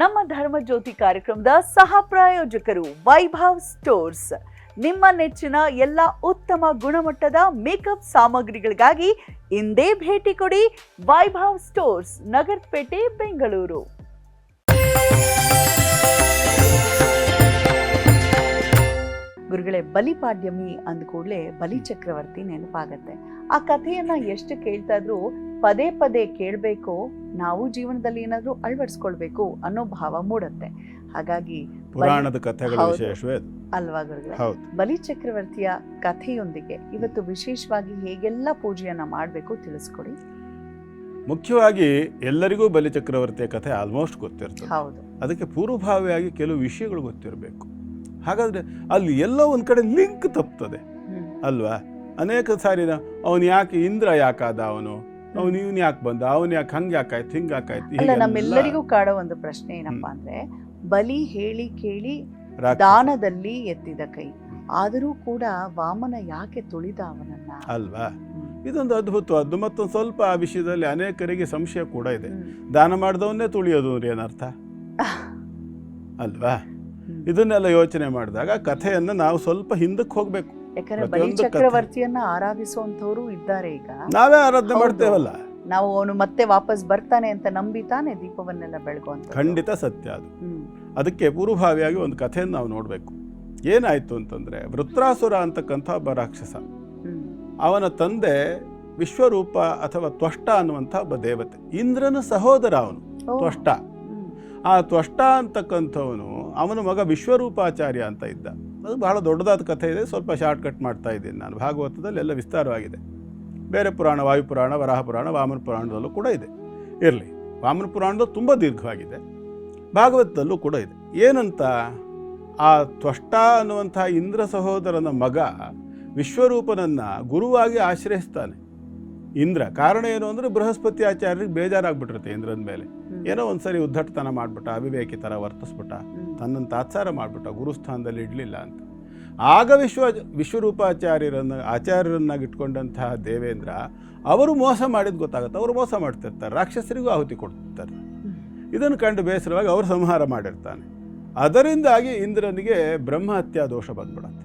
ನಮ್ಮ ಧರ್ಮ ಜ್ಯೋತಿ ಕಾರ್ಯಕ್ರಮದ ಸಹ ಪ್ರಾಯೋಜಕರು ವೈಭವ್ ಸ್ಟೋರ್ಸ್. ನಿಮ್ಮ ನೆಚ್ಚಿನ ಎಲ್ಲ ಉತ್ತಮ ಗುಣಮಟ್ಟದ ಮೇಕಪ್ ಸಾಮಗ್ರಿಗಳಿಗಾಗಿ ಇಂದೇ ಭೇಟಿ ಕೊಡಿ ವೈಭವ್ ಸ್ಟೋರ್ಸ್, ನಗರಪೇಟೆ, ಬೆಂಗಳೂರು. ಗುರುಗಳೇ, ಬಲಿಪಾಡ್ಯಮಿ ಅಂದ ಕೂಡಲೇ ಬಲಿ ಚಕ್ರವರ್ತಿ ನೆನಪಾಗತ್ತೆ. ಆ ಕಥೆಯನ್ನ ಎಷ್ಟು ಕೇಳ್ತಾ ಇದ್ರು ಪದೇ ಪದೇ ಕೇಳಬೇಕು ನಾವು ಜೀವನದಲ್ಲಿ ಏನಾದರೂ ಅಳವಡಿಸ್ಕೊಳ್ಬೇಕು ಅನ್ನೋ ಭಾವ ಮೂಡುತ್ತೆ. ಹಾಗಾಗಿ ಪುರಾಣದ ಕಥೆಗಳ. ವಿಶೇಷವೇ ಅಲ್ವಾ ಬಲಿ ಚಕ್ರವರ್ತಿಯ ಕಥೆಯೊಂದಿಗೆ ಇವತ್ತು ವಿಶೇಷವಾಗಿ ಹೇಗೆಲ್ಲ ಪೂಜೆಯನ್ನ ಮಾಡಬೇಕು ತಿಳಿಸ್ಕೊಡಿ. ಮುಖ್ಯವಾಗಿ ಎಲ್ಲರಿಗೂ ಬಲಿ ಚಕ್ರವರ್ತಿಯ ಕಥೆ ಆಲ್ಮೋಸ್ಟ್ ಗೊತ್ತಿರ್ತದೆ. ಹೌದು. ಅದಕ್ಕೆ ಪೂರ್ವಭಾವಿಯಾಗಿ ಕೆಲವು ವಿಷಯಗಳು ಗೊತ್ತಿರಬೇಕು. ಹಾಗಾದ್ರೆ ಅಲ್ಲಿ ಎಲ್ಲೋ ಒಂದ್ ಕಡೆ ಲಿಂಕ್ ತಪ್ತದೆ. ಅಲ್ವಾ? ಅನೇಕ ಸಾರಿ ಅವನು ಯಾಕೆ ಇಂದ್ರ ಯಾಕಾದ ಅವನು? ಅವನು ನೀವು ಯಾಕೆ ಬಂದ ಅವ್ನು ಯಾಕೆ ಹಂಗೆ ಯಾಕಾಯ್ತು ಹಿಂಗೆ ಯಾಕಾಯ್ತು ಅಲ್ಲ ನಮ್ಮೆಲ್ಲರಿಗೂ ಕಾಡೋ ಒಂದು ಪ್ರಶ್ನೆ ಏನಪ್ಪಾ ಅಂದ್ರೆ ಬಲಿ ಹೇಳಿ ಕೇಳಿ. ದಾನದಲ್ಲಿ ಎತ್ತಿದ ಕೈ. ಆದರೂ ಕೂಡ ವಾಮನ ಯಾಕೆ ತುಳಿದ ಅವನನ್ನ? ಅಲ್ವಾ. ಇದೊಂದು ಅದ್ಭುತವಾದ್ದು. ಮತ್ತೊಂದು ಸ್ವಲ್ಪ ಆ ವಿಷಯದಲ್ಲಿ ಅನೇಕರಿಗೆ ಸಂಶಯ ಕೂಡ ಇದೆ. ದಾನ ಮಾಡಿದವನ್ನೇ ತುಳಿಯೋದು ಅಂದ್ರೆ ಏನರ್ಥ ಅಲ್ವಾ? ಇದನ್ನೆಲ್ಲ ಯೋಚನೆ ಮಾಡಿದಾಗ ಕಥೆಯನ್ನು ನಾವು ಸ್ವಲ್ಪ ಹಿಂದಕ್ಕೆ ಹೋಗ್ಬೇಕು. ಯಾಕಂದ್ರೆ ಬಲಿ ಪ್ರತಿಯೊಂದು ಕಥೆ- ಚಕ್ರವರ್ತಿಯನ್ನ ಆರಾಧಿಸುವಂತವ್ರು ಇದ್ದಾರೆ ಈಗ. ನಾವೇ ಆರಾಧನೆ ಹೌದು. ಮಾಡ್ತೇವಲ್ಲ? ನಾವು ಅವನು ಮತ್ತೆ ವಾಪಸ್ ಬರ್ತಾನೆ ಅಂತ ನಂಬಿ ತಾನೆ ದೀಪವನ್ನೆಲ್ಲ ಬೆಳಗುವಂತ ಖಂಡಿತ ಸತ್ಯ ಅದು. ಅದಕ್ಕೆ ಪೂರ್ವಭಾವಿಯಾಗಿ ಒಂದು ಕಥೆಯನ್ನು ನಾವು ನೋಡಬೇಕು. ಏನಾಯ್ತು ಅಂತಂದ್ರೆ ವೃತ್ರಾಸುರ ಅಂತಕ್ಕಂಥ ಒಬ್ಬ ರಾಕ್ಷಸ. ಅವನ ತಂದೆ ವಿಶ್ವರೂಪ ಅಥವಾ ತ್ವಷ್ಟ ಅನ್ನುವಂಥ ಒಬ್ಬ ದೇವತೆ. ಇಂದ್ರನ ಸಹೋದರ ಅವನು. ತ್ವಷ್ಟ. ಆ ತ್ವಷ್ಟ ಅಂತಕ್ಕಂಥವನು ಅವನ ಮಗ ವಿಶ್ವರೂಪಾಚಾರ್ಯ ಅಂತ ಇದ್ದ. ಅದು ಬಹಳ ದೊಡ್ಡದಾದ ಕಥೆ ಇದೆ. ಸ್ವಲ್ಪ ಶಾರ್ಟ್ ಕಟ್ ಮಾಡ್ತಾ ಇದ್ದೀನಿ ನಾನು. ಭಾಗವತದಲ್ಲಿ ಎಲ್ಲ ವಿಸ್ತಾರವಾಗಿದೆ. ಬೇರೆ ಪುರಾಣ ವಾಯುಪುರಾಣ ವರಾಹ ಪುರಾಣ, ವಾಮನ ಪುರಾಣದಲ್ಲೂ ಕೂಡ ಇದೆ. ಇರಲಿ. ವಾಮನ ಪುರಾಣದಲ್ಲೂ ತುಂಬ ದೀರ್ಘವಾಗಿದೆ. ಭಾಗವತದಲ್ಲೂ ಕೂಡ ಇದೆ. ಏನಂತ? ಆ ತ್ವಷ್ಟ ಅನ್ನುವಂಥ ಇಂದ್ರ ಸಹೋದರನ ಮಗ ವಿಶ್ವರೂಪನನ್ನ ಗುರುವಾಗಿ ಆಶ್ರಯಿಸ್ತಾನೆ. ಇಂದ್ರ ಕಾರಣ ಏನು ಅಂದ್ರೆ ಬೃಹಸ್ಪತಿ ಆಚಾರ್ಯರಿಗೆ ಬೇಜಾರಾಗ್ಬಿಟ್ಟಿರುತ್ತೆ ಇಂದ್ರನ ಮೇಲೆ. ಏನೋ ಒಂದ್ಸರಿ ಉದ್ದಟತನ ಮಾಡ್ಬಿಟ್ಟ ಅವಿವೇಕಿ ಥರ ವರ್ತಿಸ್ಬಿಟ್ಟ. ತನ್ನನ್ನು ತಾತ್ಸಾರ ಮಾಡಿಬಿಟ್ಟ ಗುರುಸ್ಥಾನದಲ್ಲಿ ಇಡಲಿಲ್ಲ ಅಂತ ಆಗ ವಿಶ್ವ ವಿಶ್ವರೂಪಾಚಾರ್ಯರನ್ನು ಆಚಾರ್ಯರನ್ನಾಗಿಟ್ಕೊಂಡಂತಹ ದೇವೇಂದ್ರ ಅವರು ಮೋಸ ಮಾಡಿದ್ದು ಗೊತ್ತಾಗುತ್ತೆ ಅವರು ಮೋಸ ಮಾಡ್ತಿರ್ತಾರೆ ರಾಕ್ಷಸರಿಗೂ ಆಹುತಿ ಕೊಡ್ತಿರ್ತಾರೆ. ಇದನ್ನು ಕಂಡು ಬೇಸರವಾಗಿ ಅವರು ಸಂಹಾರ ಮಾಡಿರ್ತಾನೆ ಅದರಿಂದಾಗಿ ಇಂದ್ರನಿಗೆ ಬ್ರಹ್ಮಹತ್ಯಾ ದೋಷ ಬಂದ್ಬಿಡತ್ತೆ.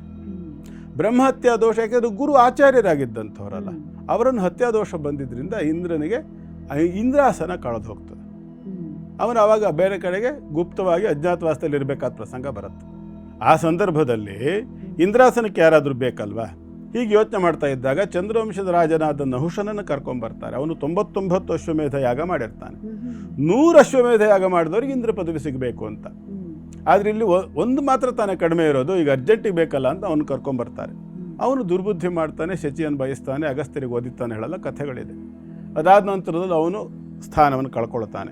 ಬ್ರಹ್ಮಹತ್ಯಾ ದೋಷ ಯಾಕೆಂದ್ರೆ ಗುರು ಆಚಾರ್ಯರಾಗಿದ್ದಂಥವರಲ್ಲ, ಅವರನ್ನು ಹತ್ಯಾ ದೋಷ ಬಂದಿದ್ದರಿಂದ ಇಂದ್ರನಿಗೆ ಇಂದ್ರಾಸನ ಕಳೆದು ಹೋಗ್ತದೆ. ಅವನು ಆವಾಗ ಬೇರೆ ಕಡೆಗೆ ಗುಪ್ತವಾಗಿ ಅಜ್ಞಾತವಾಸದಲ್ಲಿ ಇರಬೇಕಾದ ಪ್ರಸಂಗ ಬರುತ್ತೆ ಆ ಸಂದರ್ಭದಲ್ಲಿ ಇಂದ್ರಾಸನಕ್ಕೆ ಯಾರಾದರೂ ಬೇಕಲ್ವಾ ಹೀಗೆ ಯೋಚನೆ ಮಾಡ್ತಾ ಇದ್ದಾಗ ಚಂದ್ರವಂಶದ ರಾಜನಾದ ನಹುಷನನ್ನು ಕರ್ಕೊಂಬರ್ತಾರೆ ಅವನು ತೊಂಬತ್ತೊಂಬತ್ತು ಅಶ್ವಮೇಧ ಯಾಗ ಮಾಡಿರ್ತಾನೆ. ನೂರು ಅಶ್ವಮೇಧ ಯಾಗ ಮಾಡಿದವ್ರಿಗೆ ಇಂದ್ರ ಪದವಿ ಸಿಗಬೇಕು ಅಂತ. ಆದರೆ ಇಲ್ಲಿ ಒಂದು ಮಾತ್ರ ತಾನೇ ಕಡಿಮೆ ಇರೋದು ಈಗ ಅರ್ಜೆಂಟಿಗೆ ಬೇಕಲ್ಲ ಅಂತ ಅವನು ಕರ್ಕೊಂಬರ್ತಾರೆ. ಅವನು ದುರ್ಬುದ್ಧಿ ಮಾಡ್ತಾನೆ ಶಚಿಯನ್ನು ಬಯಸ್ತಾನೆ ಅಗಸ್ತ್ಯರಿಗೆ ಓದಿತಾನೆ ಹೇಳಲ್ಲ ಕಥೆಗಳಿದೆ. ಅದಾದ ನಂತರದಲ್ಲಿ ಅವನು ಸ್ಥಾನವನ್ನು ಕಳ್ಕೊಳ್ತಾನೆ.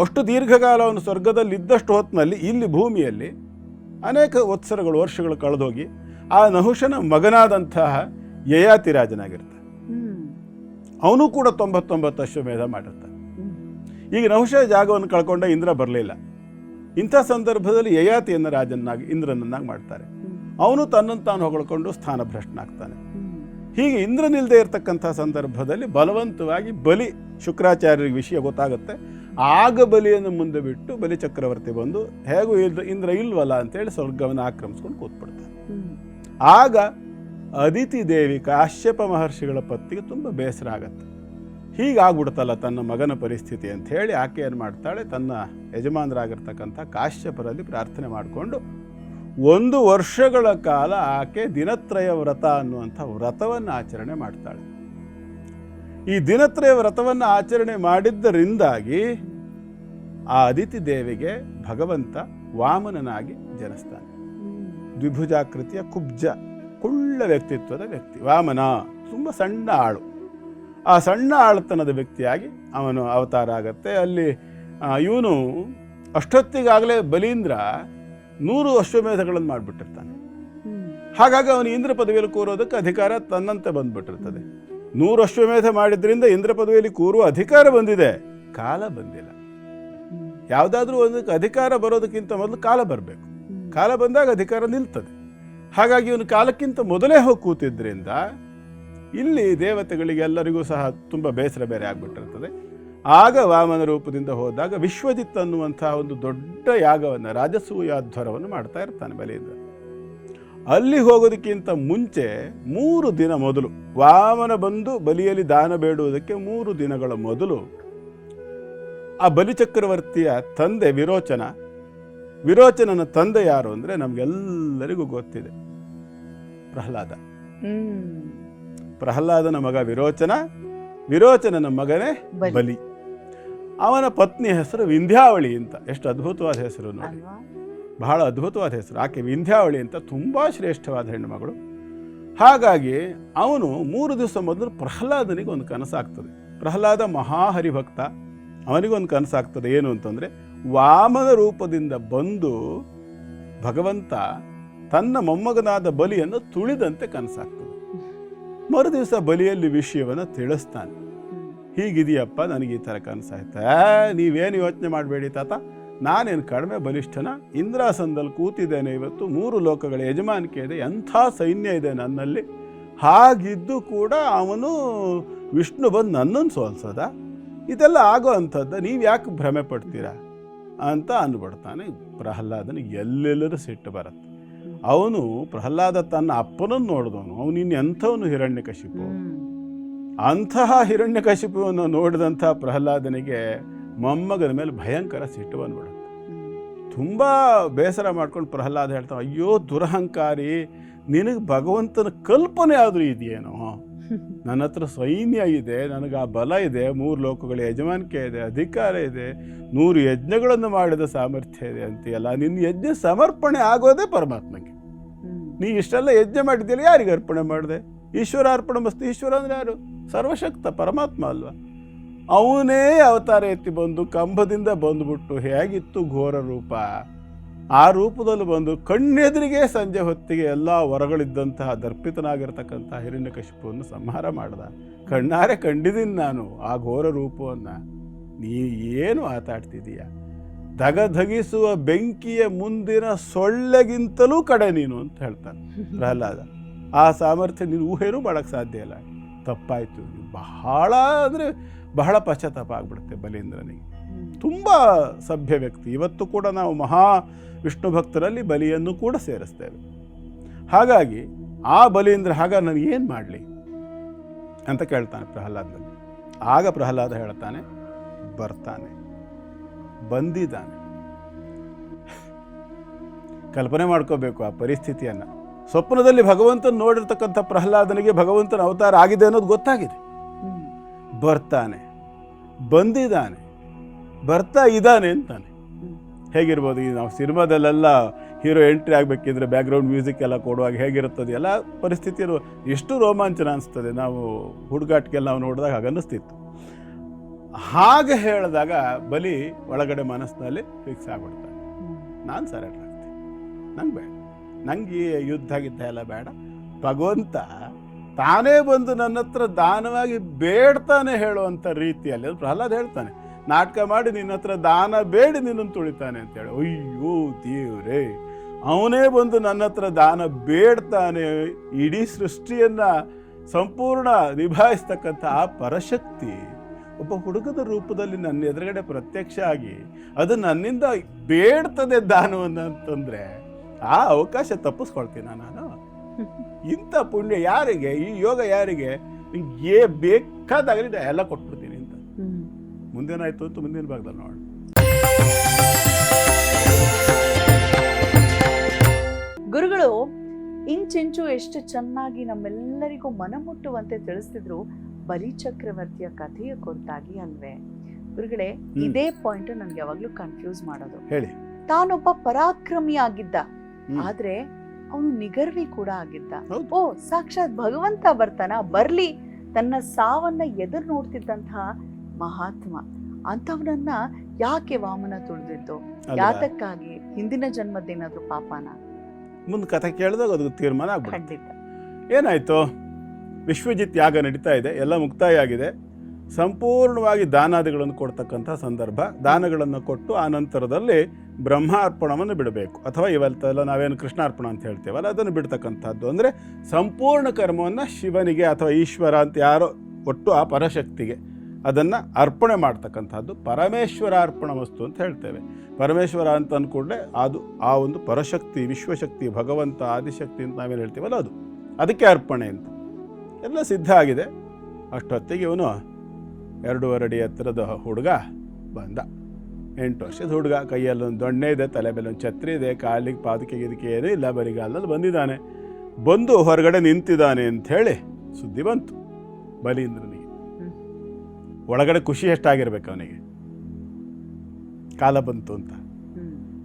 ಅಷ್ಟು ದೀರ್ಘಕಾಲ ಅವನು ಸ್ವರ್ಗದಲ್ಲಿ ಇದ್ದಷ್ಟು ಹೊತ್ತಿನಲ್ಲಿ ಇಲ್ಲಿ ಭೂಮಿಯಲ್ಲಿ ಅನೇಕ ವತ್ಸರಗಳು ವರ್ಷಗಳು ಕಳೆದೋಗಿ ಆ ನಹುಶನ ಮಗನಾದಂತಹ ಯಯಾತಿ ರಾಜನಾಗಿರ್ತಾನೆ ಅವನು ಕೂಡ ತೊಂಬತ್ತೊಂಬತ್ತು ಅಶ್ವಮೇಧ ಮಾಡಿರ್ತಾನೆ. ಈಗ ನಹುಶ ಜಾಗವನ್ನು ಕಳ್ಕೊಂಡ ಇಂದ್ರ ಬರಲಿಲ್ಲ. ಇಂಥ ಸಂದರ್ಭದಲ್ಲಿ ಯಯಾತಿಯನ್ನು ರಾಜನಾಗಿ ಇಂದ್ರನನ್ನಾಗಿ ಮಾಡ್ತಾರೆ ಅವನು ತನ್ನನ್ನು ತಾನು ಹೊಗಳ್ಕೊಂಡು ಸ್ಥಾನಭ್ರಷ್ಟನಾಗ್ತಾನೆ. ಹೀಗೆ ಇಂದ್ರನಿಲ್ಲದೆ ಇರತಕ್ಕಂಥ ಸಂದರ್ಭದಲ್ಲಿ ಬಲವಂತವಾಗಿ ಬಲಿ ಶುಕ್ರಾಚಾರ್ಯರಿಗೆ ವಿಷಯ ಗೊತ್ತಾಗುತ್ತೆ ಆಗ ಬಲಿಯನ್ನು ಮುಂದೆ ಬಿಟ್ಟು ಬಲಿ ಚಕ್ರವರ್ತಿ ಬಂದು, ಹೇಗೂ ಇಂದ್ರ ಇಂದ್ರ ಇಲ್ವಲ್ಲ ಅಂತೇಳಿ ಸ್ವರ್ಗವನ್ನು ಆಕ್ರಮಿಸ್ಕೊಂಡು ಕೂತ್ಬಿಡ್ತಾನೆ. ಆಗ ಅದಿತಿ ದೇವಿ ಕಾಶ್ಯಪ ಮಹರ್ಷಿಗಳ ಪತ್ತಿಗೆ ತುಂಬ ಬೇಸರ ಆಗತ್ತೆ ಹೀಗಾಗ್ಬಿಡ್ತಲ್ಲ ತನ್ನ ಮಗನ ಪರಿಸ್ಥಿತಿ ಅಂತ ಹೇಳಿ ಆಕೆ ಏನು ಮಾಡ್ತಾಳೆ? ತನ್ನ ಯಜಮಾನರಾಗಿರ್ತಕ್ಕಂಥ ಕಾಶ್ಯಪರಲ್ಲಿ ಪ್ರಾರ್ಥನೆ ಮಾಡಿಕೊಂಡು ಒಂದು ವರ್ಷಗಳ ಕಾಲ ಆಕೆ ದಿನತ್ರಯ ವ್ರತ ಅನ್ನುವಂಥ ವ್ರತವನ್ನು ಆಚರಣೆ ಮಾಡ್ತಾಳೆ. ಈ ದಿನತ್ರಯ ವ್ರತವನ್ನು ಆಚರಣೆ ಮಾಡಿದ್ದರಿಂದಾಗಿ ಆ ಅದಿತಿ ದೇವಿಗೆ ಭಗವಂತ ವಾಮನನಾಗಿ ಜನಿಸ್ತಾನೆ. ದ್ವಿಭುಜಾಕೃತಿಯ ಕುಬ್ಜ, ಕುಳ್ಳ ವ್ಯಕ್ತಿತ್ವದ ವ್ಯಕ್ತಿ. ವಾಮನ, ತುಂಬ ಸಣ್ಣ ಆಳು. ಆ ಸಣ್ಣ ಆಳ್ತನದ ವ್ಯಕ್ತಿಯಾಗಿ ಅವನು ಅವತಾರ ಆಗತ್ತೆ. ಅಲ್ಲಿ ಇವನು ಅಷ್ಟೊತ್ತಿಗಾಗಲೇ ಬಲೀಂದ್ರ ನೂರು ಅಶ್ವಮೇಧಗಳನ್ನು ಮಾಡಿಬಿಟ್ಟಿರ್ತಾನೆ. ಹಾಗಾಗಿ ಅವನು ಇಂದ್ರ ಪದವಿಯಲ್ಲಿ ಕೂರೋದಕ್ಕೆ ಅಧಿಕಾರ ತನ್ನಂತೆ ಬಂದ್ಬಿಟ್ಟಿರ್ತದೆ. ನೂರು ಅಶ್ವಮೇಧ ಮಾಡಿದ್ರಿಂದ ಇಂದ್ರ ಪದವಿಯಲ್ಲಿ ಕೂರುವ ಅಧಿಕಾರ ಬಂದಿದೆ. ಕಾಲ ಬಂದಿಲ್ಲ. ಯಾವುದಾದ್ರೂ ಒಂದಕ್ಕೆ ಅಧಿಕಾರ ಬರೋದಕ್ಕಿಂತ ಮೊದಲು ಕಾಲ ಬರಬೇಕು. ಕಾಲ ಬಂದಾಗ ಅಧಿಕಾರ ನಿಲ್ತದೆ. ಹಾಗಾಗಿ ಇವನು ಕಾಲಕ್ಕಿಂತ ಮೊದಲೇ ಹೋಗಿ ಕೂತಿದ್ರಿಂದ ಇಲ್ಲಿ ದೇವತೆಗಳಿಗೆ ಎಲ್ಲರಿಗೂ ಸಹ ತುಂಬ ಬೇಸರ ಬೇರೆ ಆಗ್ಬಿಟ್ಟಿರ್ತದೆ. ಆಗ ವಾಮನ ರೂಪದಿಂದ ಹೋದಾಗ ವಿಶ್ವಜಿತ್ ಅನ್ನುವಂತಹ ಒಂದು ದೊಡ್ಡ ಯಾಗವನ್ನು ರಾಜಸೂಯಾಧ್ವರವನ್ನು ಮಾಡ್ತಾ ಇರ್ತಾನೆ ಬಲಿಯಿಂದ. ಅಲ್ಲಿ ಹೋಗೋದಕ್ಕಿಂತ ಮುಂಚೆ ಮೂರು ದಿನ ಮೊದಲು ವಾಮನ ಬಂದು ಬಲಿಯಲ್ಲಿ ದಾನ ಬೇಡುವುದಕ್ಕೆ ಮೂರು ದಿನಗಳ ಮೊದಲು ಆ ಬಲಿಚಕ್ರವರ್ತಿಯ ತಂದೆ ವಿರೋಚನ, ವಿರೋಚನನ ತಂದೆ ಯಾರು ಅಂದರೆ ನಮಗೆಲ್ಲರಿಗೂ ಗೊತ್ತಿದೆ ಪ್ರಹ್ಲಾದ. ಪ್ರಹ್ಲಾದನ ಮಗ ವಿರೋಚನ ವಿರೋಚನನ ಮಗನೇ ಬಲಿ. ಅವನ ಪತ್ನಿ ಹೆಸರು ವಿಂಧ್ಯಾವಳಿ ಅಂತ. ಎಷ್ಟು ಅದ್ಭುತವಾದ ಹೆಸರು ನೋಡಿ. ಬಹಳ ಅದ್ಭುತವಾದ ಹೆಸರು. ಆಕೆ ವಿಂಧ್ಯಾವಳಿ ಅಂತ ತುಂಬ ಶ್ರೇಷ್ಠವಾದ ಹೆಣ್ಣುಮಗಳು ಹಾಗಾಗಿ ಅವನು ಮೂರು ದಿವಸ ಮೊದಲು ಪ್ರಹ್ಲಾದನಿಗೆ ಒಂದು ಕನಸಾಗ್ತದೆ ಪ್ರಹ್ಲಾದ ಮಹಾಹರಿಭಕ್ತ. ಅವನಿಗೊಂದು ಕನಸಾಗ್ತದೆ ಏನು ಅಂತಂದರೆ ವಾಮನ ರೂಪದಿಂದ ಬಂದು ಭಗವಂತ ತನ್ನ ಮೊಮ್ಮಗನಾದ ಬಲಿಯನ್ನು ತುಳಿದಂತೆ ಕನಸಾಗ್ತದೆ. ಮರು ದಿವಸ ಬಲಿಯಲ್ಲಿ ವಿಷಯವನ್ನು ತಿಳಿಸ್ತಾನೆ. ಹೀಗಿದೆಯಪ್ಪ ನನಗೆ ಈ ಥರ ಕನಸಾಯ್ತಾ ನೀವೇನು ಯೋಚನೆ ಮಾಡಬೇಡಿ ತಾತ. ನಾನೇನು ಕಡಿಮೆ ಬಲಿಷ್ಠನ? ಇಂದ್ರಾಸನದಲ್ಲಿ ಕೂತಿದ್ದೇನೆ ಇವತ್ತು. ಮೂರು ಲೋಕಗಳ ಯಜಮಾನಿಕೆ ಇದೆ. ಎಂಥ ಸೈನ್ಯ ಇದೆ ನನ್ನಲ್ಲಿ. ಹಾಗಿದ್ದು ಕೂಡ ಅವನು ವಿಷ್ಣು ಬಂದು ನನ್ನನ್ನು ಸೋಲ್ಸೋದ? ಇದೆಲ್ಲ ಆಗೋ ಅಂಥದ್ದು. ನೀವು ಯಾಕೆ ಭ್ರಮೆ ಪಡ್ತೀರಾ? ಅಂತ ಅಂದ್ಬಿಡ್ತಾನೆ ಪ್ರಹ್ಲಾದನಿಗೆ. ಎಲ್ಲೆಲ್ಲರೂ ಸಿಟ್ಟು ಬರುತ್ತೆ. ಅವನು ಪ್ರಹ್ಲಾದ ತನ್ನ ಅಪ್ಪನನ್ನು ನೋಡಿದವನು ಅವನು ಇನ್ನೆಂಥವನು ಹಿರಣ್ಯಕಶಿಪು. ಅಂತಹ ಹಿರಣ್ಯಕಶಿಪುವನ್ನು ನೋಡಿದಂಥ ಪ್ರಹ್ಲಾದನಿಗೆ ಮೊಮ್ಮಗನ ಮೇಲೆ ಭಯಂಕರ ಸಿಟ್ಟು ಬಿಡುತ್ತೆ. ತುಂಬ ಬೇಸರ ಮಾಡ್ಕೊಂಡು ಪ್ರಹ್ಲಾದ ಹೇಳ್ತಾನೆ ಅಯ್ಯೋ ದುರಹಂಕಾರಿ ನಿನಗೆ ಭಗವಂತನ ಕಲ್ಪನೆ ಆದರೂ ಇದೆಯೇನೋ ನನ್ನ ಹತ್ರ ಸೈನ್ಯ ಇದೆ, ನನಗೆ ಆ ಬಲ ಇದೆ, ಮೂರು ಲೋಕಗಳ ಯಜಮಾನಿಕೆ ಇದೆ, ಅಧಿಕಾರ ಇದೆ, ನೂರು ಯಜ್ಞಗಳನ್ನು ಮಾಡಿದ ಸಾಮರ್ಥ್ಯ ಇದೆ ಅಂತೀಯಲ್ಲ, ನಿನ್ನ ಯಜ್ಞ ಸಮರ್ಪಣೆ ಆಗೋದೇ ಪರಮಾತ್ಮಗೆ. ನೀ ಇಷ್ಟೆಲ್ಲ ಯಜ್ಞ ಮಾಡಿದ್ಯಲ್ಲ ಯಾರಿಗೆ ಅರ್ಪಣೆ ಮಾಡಿದೆ? ಈಶ್ವರ ಅರ್ಪಣೆ ಮಸ್ತು, ಈಶ್ವರ ಅಂದರೆ ಯಾರು? ಸರ್ವಶಕ್ತ, ಪರಮಾತ್ಮ ಅಲ್ವಾ? ಅವನೇ ಅವತಾರ ಎತ್ತಿ ಬಂದು ಕಂಬದಿಂದ ಬಂದುಬಿಟ್ಟು ಹೇಗಿತ್ತು ಘೋರ ರೂಪ? ಆ ರೂಪದಲ್ಲಿ ಬಂದು ಕಣ್ಣೆದುರಿಗೆ ಸಂಜೆ ಹೊತ್ತಿಗೆ ಎಲ್ಲ ವರಗಳಿದ್ದಂತಹ ದರ್ಪಿತನಾಗಿರ್ತಕ್ಕಂಥ ಹಿರಣ್ಯಕಶಿಪುವನ್ನು ಸಂಹಾರ ಮಾಡ್ದ. ಕಣ್ಣಾರೆ ಕಂಡಿದ್ದೀನಿ ನಾನು ಆ ಘೋರ ರೂಪವನ್ನು. ನೀ ಏನು ಆತಾಡ್ತಿದೀಯ? ಧಗಧಗಿಸುವ ಬೆಂಕಿಯ ಮುಂದಿನ ಸೊಳ್ಳೆಗಿಂತಲೂ ಕಡೆ ನೀನು ಅಂತ ಹೇಳ್ತಾನೆ ಪ್ರಹ್ಲಾದ. ಆ ಸಾಮರ್ಥ್ಯ ನೀನು ಊಹೆನೂ ಮಾಡೋಕ್ಕೆ ಸಾಧ್ಯ ಇಲ್ಲ. ತಪ್ಪಾಯಿತು. ಬಹಳ ಅಂದರೆ ಬಹಳ ಪಶ್ಚಾತ್ತಾಪ ಆಗ್ಬಿಡುತ್ತೆ ಬಲೀಂದ್ರನಿಗೆ. ತುಂಬ ಸಭ್ಯ ವ್ಯಕ್ತಿ. ಇವತ್ತು ಕೂಡ ನಾವು ಮಹಾ ವಿಷ್ಣು ಭಕ್ತರಲ್ಲಿ ಬಲಿಯನ್ನು ಕೂಡ ಸೇರಿಸ್ತೇವೆ. ಹಾಗಾಗಿ ಆ ಬಲೀಂದ್ರ ಹಾಗ ನಾನು ಏನು ಮಾಡಲಿ ಅಂತ ಕೇಳ್ತಾನೆ ಪ್ರಹ್ಲಾದನಲ್ಲಿ. ಆಗ ಪ್ರಹ್ಲಾದ ಹೇಳ್ತಾನೆ ಬರ್ತಾನೆ ಬಂದಿದ್ದಾನೆ. ಕಲ್ಪನೆ ಮಾಡ್ಕೋಬೇಕು ಆ ಪರಿಸ್ಥಿತಿಯನ್ನು. ಸ್ವಪ್ನದಲ್ಲಿ ಭಗವಂತನ ನೋಡಿರ್ತಕ್ಕಂಥ ಪ್ರಹ್ಲಾದನಿಗೆ ಭಗವಂತನ ಅವತಾರ ಆಗಿದೆ ಅನ್ನೋದು ಗೊತ್ತಾಗಿದೆ. ಬರ್ತಾನೆ ಬಂದಿದ್ದಾನೆ. ಬರ್ತಾ ಇದ್ದಾನೆ ಅಂತಾನೆ. ಹೇಗಿರ್ಬೋದು, ಈ ನಾವು ಸಿನಿಮಾದಲ್ಲೆಲ್ಲ ಹೀರೋ ಎಂಟ್ರಿ ಆಗಬೇಕಿದ್ರೆ ಬ್ಯಾಕ್ಗ್ರೌಂಡ್ ಮ್ಯೂಸಿಕ್ ಎಲ್ಲ ಕೊಡುವಾಗ ಹೇಗಿರುತ್ತದೆ, ಎಲ್ಲ ಪರಿಸ್ಥಿತಿ ಇರುವ- ಎಷ್ಟು ರೋಮಾಂಚನ ಅನಿಸ್ತದೆ, ನಾವು ಹುಡುಗಾಟಿಗೆಲ್ಲ ನಾವು ನೋಡಿದಾಗ ಹಾಗೆ ಅನ್ನಿಸ್ತಿತ್ತು. ಹಾಗೆ ಹೇಳಿದಾಗ ಬಲಿ ಒಳಗಡೆ ಮನಸ್ಸಿನಲ್ಲಿ ಫಿಕ್ಸ್ ಆಗ್ಬಿಡ್ತಾನೆ. ನಾನು ಸರೆಂಡರ್ ನಂಗೆ ಬೇಡ. ನಂಗೆ ಯುದ್ಧ ಗಿದ್ದ ಎಲ್ಲ ಬೇಡ. ಭಗವಂತ ತಾನೇ ಬಂದು ನನ್ನ ಹತ್ರ ದಾನವಾಗಿ ಬೇಡ್ತಾನೆ ಹೇಳುವಂಥ ರೀತಿಯಲ್ಲಿ ಪ್ರಹ್ಲಾದ್ ಹೇಳ್ತಾನೆ ನಾಟಕ ಮಾಡಿ ನಿನ್ನ ಹತ್ರ ದಾನ ಬೇಡಿ, ನಿನ್ನನ್ನು ತುಳಿತಾನೆ ಅಂತೇಳಿ ಅಯ್ಯೋ ದೇವ್ರೇ, ಅವನೇ ಬಂದು ನನ್ನ ಹತ್ರ ದಾನ ಬೇಡ್ತಾನೆ. ಇಡೀ ಸೃಷ್ಟಿಯನ್ನ ಸಂಪೂರ್ಣ ನಿಭಾಯಿಸ್ತಕ್ಕಂಥ ಆ ಪರಶಕ್ತಿ ಒಬ್ಬ ಹುಡುಗದ ರೂಪದಲ್ಲಿ ನನ್ನ ಎದುರುಗಡೆ ಪ್ರತ್ಯಕ್ಷ ಆಗಿ ಅದು ನನ್ನಿಂದ ಬೇಡ್ತದೆ ದಾನವನ್ನು ಅಂತಂದರೆ ಆ ಅವಕಾಶ ತಪ್ಪಿಸ್ಕೊಳ್ತೀನಿ ನಾನು. ಇಂಥ ಪುಣ್ಯ ಯಾರಿಗೆ, ಈ ಯೋಗ ಯಾರಿಗೆ ಏ ಬೇಕಾದಾಗಲಿ ನಾ ಎಲ್ಲ ಕೊಟ್ಬಿಡ್ತೀನಿ. ಮುಂದೇನಾಯ್ತು ಅಂತ ಮುಂದಿನ ಭಾಗದಲ್ಲಿ ನೋಡೋಣ. ಗುರುಗಳು ಇಂಚಿಂಚು ಎಷ್ಟು ಚೆನ್ನಾಗಿ ನಮ್ಮೆಲ್ಲರಿಗೂ ಮನಮುಟ್ಟುವಂತೆ ತಿಳಿಸ್ತಿದ್ರು ಬಲಿ ಚಕ್ರವರ್ತಿಯ ಕಥೆಯ ಕುರಿತಾಗಿ ಅಲ್ವೇ. ಗುರುಗಳೇ. ಇದೇ ಪಾಯಿಂಟ್ ನನ್ಗೆ ಯಾವಾಗ್ಲೂ ಕನ್ಫ್ಯೂಸ್ ಮಾಡೋದು. ಹೇಳಿ. ತಾನೊಬ್ಬ ಪರಾಕ್ರಮಿ ಆಗಿದ್ದ. ಆದ್ರೆ ಅವನು ನಿಗರ್ವಿ ಕೂಡ ಆಗಿದ್ದ. ಓ ಸಾಕ್ಷಾತ್ ಭಗವಂತ ಬರ್ತಾನ ಬರ್ಲಿ. ತನ್ನ ಸಾವನ್ನ ಎದುರು ನೋಡ್ತಿದ್ದಂತಹ ಮಹಾತ್ಮ ಅಂತವನನ್ನ ಯಾಕೆ ವಾಮನ ತುಳಿದಿದ್ದು? ಯಾತಕ್ಕಾಗಿ? ಹಿಂದಿನ ಜನ್ಮದ್ದೇನಾದ್ರೂ ಪಾಪನ? ಮುಂದೆ ಕಥೆ ಕೇಳಿದಾಗ ಅದು ತೀರ್ಮಾನ ಆಗ್ಬಿಡುತ್ತೆ. ಏನಾಯ್ತು? ವಿಶ್ವಜಿತ್ ಯಾಗ ನಡೀತಾ ಇದೆ ಎಲ್ಲ ಮುಕ್ತಾಯ ಆಗಿದೆ. ಸಂಪೂರ್ಣವಾಗಿ ದಾನಾದಿಗಳನ್ನು ಕೊಡ್ತಕ್ಕಂಥ ಸಂದರ್ಭ ದಾನಗಳನ್ನು ಕೊಟ್ಟು ಆ ನಂತರದಲ್ಲಿ ಬ್ರಹ್ಮಾರ್ಪಣವನ್ನು ಬಿಡಬೇಕು. ಅಥವಾ ಇವತ್ತೆಲ್ಲ ನಾವೇನು ಕೃಷ್ಣಾರ್ಪಣ ಅಂತ ಹೇಳ್ತೇವಲ್ಲ ಅದನ್ನು ಬಿಡ್ತಕ್ಕಂಥದ್ದು. ಅಂದರೆ ಸಂಪೂರ್ಣ ಕರ್ಮವನ್ನು ಶಿವನಿಗೆ ಅಥವಾ ಈಶ್ವರ ಅಂತ ಯಾರೋ ಒಟ್ಟು ಆ ಪರಶಕ್ತಿಗೆ. ಅದನ್ನು ಅರ್ಪಣೆ ಮಾಡ್ತಕ್ಕಂಥದ್ದು ಪರಮೇಶ್ವರ ಅರ್ಪಣ ವಸ್ತು ಅಂತ ಹೇಳ್ತೇವೆ. ಪರಮೇಶ್ವರ ಅಂತ ಅಂದ್ಕೊಂಡ್ರೆ ಅದು ಆ ಒಂದು ಪರಶಕ್ತಿ, ವಿಶ್ವಶಕ್ತಿ, ಭಗವಂತ, ಆದಿಶಕ್ತಿ ಅಂತ ನಾವೇನು ಹೇಳ್ತೀವಲ್ಲ ಅದು. ಅದಕ್ಕೆ ಅರ್ಪಣೆ ಅಂತ. ಎಲ್ಲ ಸಿದ್ಧ ಆಗಿದೆ. ಅಷ್ಟೊತ್ತಿಗೆ ಇವನು ಎರಡೂವರೆ ಅಡಿ ಎತ್ತರದ ಹುಡುಗ ಬಂದ. ಎಂಟು ವರ್ಷದ ಹುಡುಗ. ಕೈಯಲ್ಲಿ ಒಂದು ದೊಣ್ಣೆ ಇದೆ, ತಲೆ ಮೇಲೆ ಒಂದು ಛತ್ರಿ ಇದೆ, ಕಾಲಿಗೆ ಪಾದಕ್ಕೆ ಇದಕ್ಕೆ ಏನೂ ಇಲ್ಲ ಬರಿಗಾಲದಲ್ಲಿ ಬಂದಿದ್ದಾನೆ. ಬಂದು ಹೊರಗಡೆ ನಿಂತಿದ್ದಾನೆ ಅಂತ ಹೇಳಿ ಸುದ್ದಿ ಬಂತು. ಬಲೀಂದ್ರನಿಗೆ ಹ್ಮ್. ಒಳಗಡೆ ಖುಷಿ ಎಷ್ಟಾಗಿರ್ಬೇಕು ಅವನಿಗೆ? ಕಾಲ ಬಂತು ಅಂತ.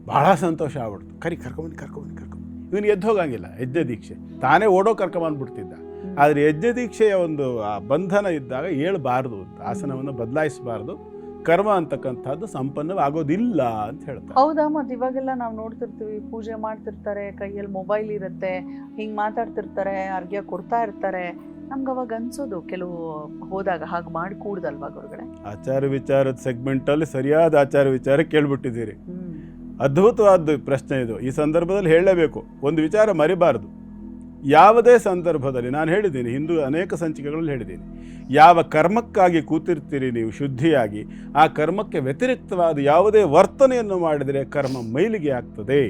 ಬಹಳ ಸಂತೋಷ ಆಗ್ಬಿಡ್ತು. ಕರಿ ಕರ್ಕೊಂಬನ್ನಿ ಕರ್ಕೊಂಬನ್ನಿ ಕರ್ಕೊಂಬನ್ನಿ ಇವನು ಎದ್ದು ಹೋಗಂಗಿಲ್ಲ, ಯಜ್ಞ ದೀಕ್ಷೆ. ತಾನೇ ಓಡೋ ಕರ್ಕೊಂಬಂದ್ಬಿಡ್ತಿದ್ದ ಆದರೆ ಯಜ್ಞ ದೀಕ್ಷೆಯ ಒಂದು, ಆ, ಬಂಧನ ಇದ್ದಾಗ ಹೇಳ್ಬಾರ್ದು ಅಂತ, ಆಸನವನ್ನು ಬದಲಾಯಿಸಬಾರ್ದು. ಕರ್ಮ ಅಂತಕ್ಕಂಥದ್ದು ಸಂಪನ್ನವಾಗೋದಿಲ್ಲ ಅಂತ ಹೇಳ್ತಾರೆ. ಹೌದಾ ಮತ್ತೆ ಇವಾಗೆಲ್ಲ ನಾವು ನೋಡ್ತಿರ್ತೀವಿ, ಪೂಜೆ ಮಾಡ್ತಿರ್ತಾರೆ, ಕೈಯಲ್ಲಿ ಮೊಬೈಲ್ ಇರುತ್ತೆ, ಹಿಂಗೆ ಮಾತಾಡ್ತಿರ್ತಾರೆ, ಅರ್ಘ್ಯ ಕೊಡ್ತಾ ಇರ್ತಾರೆ. ನಮ್ಗೆ ಅವಾಗ ಅನ್ಸೋದು ಕೆಲವು ಹೋದಾಗ ಹಾಗೆ ಮಾಡಿ ಕೂಡ್ದಲ್ವಾ ಗುರುಗಳೇ? ಆಚಾರ ವಿಚಾರದ ಸೆಗ್ಮೆಂಟಲ್ಲಿ ಸರಿಯಾದ ಆಚಾರ ವಿಚಾರ ಕೇಳ್ಬಿಟ್ಟಿದ್ದೀರಿ. ಅದ್ಭುತವಾದ ಪ್ರಶ್ನೆ ಇದು. ಈ ಸಂದರ್ಭದಲ್ಲಿ ಹೇಳಲೇಬೇಕು. ಒಂದು ವಿಚಾರ ಮರಿಬಾರದು. ಯಾವುದೇ ಸಂದರ್ಭದಲ್ಲಿ ನಾನು ಹೇಳಿದ್ದೀನಿ ಹಿಂದೂ ಅನೇಕ ಸಂಚಿಕೆಗಳಲ್ಲಿ ಹೇಳಿದ್ದೀನಿ. ಯಾವ ಕರ್ಮಕ್ಕಾಗಿ ಕೂತಿರ್ತೀರಿ ನೀವು ಶುದ್ಧಿಯಾಗಿ ಆ ಕರ್ಮಕ್ಕೆ ವ್ಯತಿರಿಕ್ತವಾದ ಯಾವುದೇ ವರ್ತನೆಯನ್ನು ಮಾಡಿದರೆ ಕರ್ಮ ಮೈಲಿಗೆ ಆಗ್ತದೆ.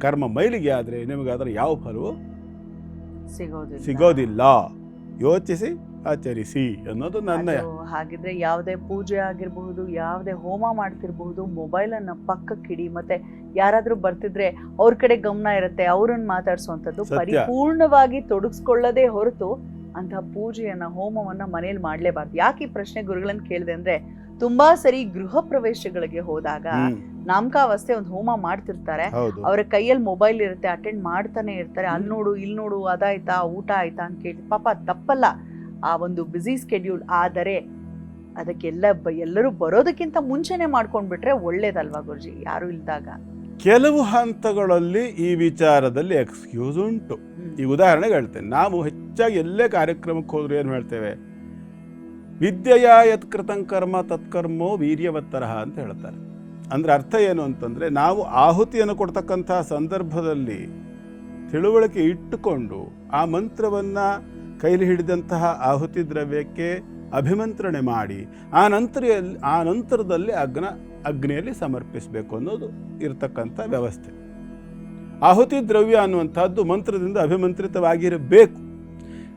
ಕರ್ಮ ಮೈಲಿಗೆ ಆದರೆ ನಿಮಗೆ ಅದರ ಯಾವ ಫಲವು ಸಿಗೋದಿಲ್ಲ. ಸಿಗೋದಿಲ್ಲ. ಯೋಚಿಸಿ ಆಚರಿಸಿ ಅನ್ನೋದು ನನ್ನ ಹಾಗಿದ್ರೆ ಯಾವುದೇ ಪೂಜೆ ಆಗಿರಬಹುದು ಯಾವುದೇ ಹೋಮ ಮಾಡ್ತಿರಬಹುದು ಮೊಬೈಲ್ ಅನ್ನ ಪಕ್ಕಕ್ಕಿಡಿ ಮತ್ತೆ ಯಾರಾದ್ರೂ ಬರ್ತಿದ್ರೆ ಅವ್ರ ಕಡೆ ಗಮನ ಇರುತ್ತೆ ಅವ್ರನ್ನ ಮಾತಾಡಿಸುವಂಥದ್ದು ಪರಿಪೂರ್ಣವಾಗಿ ತೊಡಗಿಸ್ಕೊಳ್ಳದೆ ಹೊರತು ಅಂತ ಪೂಜೆಯನ್ನ ಹೋಮವನ್ನ ಮನೇಲಿ ಮಾಡ್ಲೇಬಾರ್ದು. ಯಾಕೆ ಈ ಪ್ರಶ್ನೆ ಗುರುಗಳನ್ನ ಕೇಳಿದೆ ಅಂದ್ರೆ ತುಂಬಾ ಸರಿ ಗೃಹ ಪ್ರವೇಶಗಳಿಗೆ ಹೋದಾಗ ನಾಮಕಾವಸ್ಥೆ ಒಂದು ಹೋಮ ಮಾಡ್ತಿರ್ತಾರೆ. ಅವ್ರ ಕೈಯಲ್ಲಿ ಮೊಬೈಲ್ ಇರುತ್ತೆ ಅಟೆಂಡ್ ಮಾಡ್ತಾನೆ ಇರ್ತಾರೆ. ಅಲ್ಲಿ ನೋಡು ಇಲ್ಲಿ ನೋಡು ಅದಾಯ್ತಾ ಊಟ ಆಯ್ತಾ ಅಂತ ಕೇಳಿ. ಪಾಪ ತಪ್ಪಲ್ಲ. ಆ ಒಂದು ಬ್ಯುಸಿ ಸ್ಕೆಡ್ಯೂಲ್ ಆದರೆ ಅದಕ್ಕೆಲ್ಲ ಎಲ್ಲರೂ ಬರೋದಕ್ಕಿಂತ ಮುಂಚೆನೆ ಮಾಡ್ಕೊಂಡ್ಬಿಟ್ರೆ ಒಳ್ಳೇದಲ್ವಾ ಗುರುಜಿ? ಯಾರು ಇಲ್ದಾಗ. ಕೆಲವು ಹಂತಗಳಲ್ಲಿ ಈ ವಿಚಾರದಲ್ಲಿ ಎಕ್ಸ್ಕ್ಯೂಸ್ ಉಂಟು. ಈ ಉದಾಹರಣೆ ಹೇಳ್ತೇನೆ. ನಾವು ಹೆಚ್ಚಾಗಿ ಎಲ್ಲೇ ಕಾರ್ಯಕ್ರಮಕ್ಕೆ ಹೋದ್ರೆ ಏನು ಹೇಳ್ತೇವೆ? ವಿದ್ಯೆಯ ಯತ್ಕೃತಂ ಕರ್ಮ ತತ್ಕರ್ಮೋ ವೀರ್ಯವತ್ತರಹ ಅಂತ ಹೇಳ್ತಾರೆ. ಅಂದ್ರೆ ಅರ್ಥ ಏನು ಅಂತಂದರೆ ನಾವು ಆಹುತಿಯನ್ನು ಕೊಡ್ತಕ್ಕಂಥ ಸಂದರ್ಭದಲ್ಲಿ ತಿಳುವಳಿಕೆ ಇಟ್ಟುಕೊಂಡು ಆ ಮಂತ್ರವನ್ನು ಕೈಲಿ ಹಿಡಿದಂತಹ ಆಹುತಿ ದ್ರವ್ಯಕ್ಕೆ ಅಭಿಮಂತ್ರಣೆ ಮಾಡಿ ಆ ನಂತರ ಆ ನಂತರದಲ್ಲಿ ಅಗ್ನ, ಅಗ್ನಿಯಲ್ಲಿ ಸಮರ್ಪಿಸಬೇಕು ಅನ್ನೋದು ಇರತಕ್ಕಂಥ ವ್ಯವಸ್ಥೆ. ಆಹುತಿ ದ್ರವ್ಯ ಅನ್ನುವಂಥದ್ದು ಮಂತ್ರದಿಂದ ಅಭಿಮಂತ್ರಿತವಾಗಿರಬೇಕು.